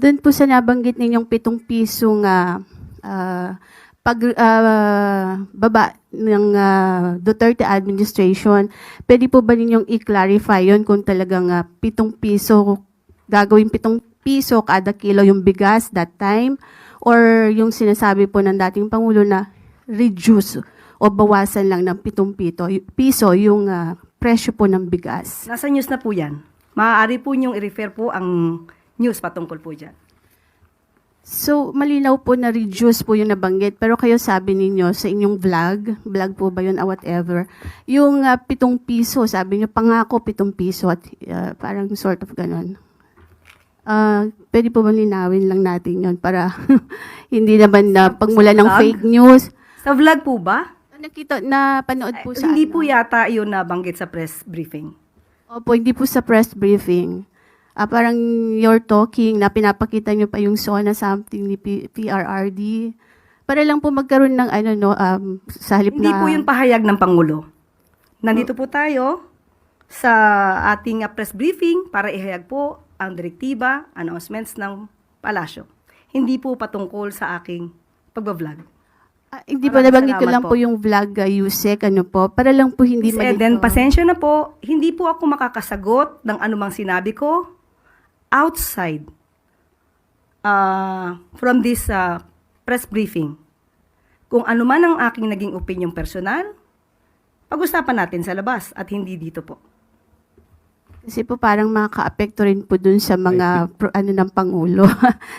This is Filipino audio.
Doon po sa nabanggit ninyong pitong piso nga ah, pag ah, baba ng ah, Duterte administration, pwede po ba ninyong i-clarify yon kung talagang ah, pitong piso, gagawin pitong piso kada kilo yung bigas that time? Or yung sinasabi po ng dating Pangulo na reduce o bawasan lang ng pitong pito, piso yung ah, presyo po ng bigas? Nasa news na po yan. Maaari po niyong i-refer po ang news patungkol po dyan. So, malinaw po na reduce po yung nabanggit. Pero kayo sabi ninyo sa inyong vlog, vlog po ba yun or whatever, yung ah, pitong piso, sabi niyo pangako pitong piso at ah, parang sort of ganon. Ah, pwede po ba linawin lang natin yun para hindi naman na pagmula ng fake news. Sa vlog po ba? Nakita, na panood po sa Hindi ano? po yata yun nabanggit sa press briefing. Opo, hindi po sa press briefing. Ah, parang you're talking na pinapakita niyo pa yung SONA something ni P- PRRD. Para lang po magkaroon ng ano no um, sa halip Hindi na po yun pahayag ng Pangulo. Nandito po tayo sa ating uh, press briefing para ihayag po ang direktiba, announcements ng palasyo. Hindi po patungkol sa aking pagbablog. Ah, hindi Maraming nabanggit ko salamat lang po. po yung vlog uh, Yusek ano po para lang po hindi Miss Eden, malito. pasensya na po, hindi po ako makakasagot ng anumang sinabi ko outside uh, from this uh, press briefing. Kung ano man ang aking naging opinion personal, pag-usapan natin sa labas at hindi dito po. Kasi po parang makaka-apekto rin po dun sa mga pro, ano ng pangulo.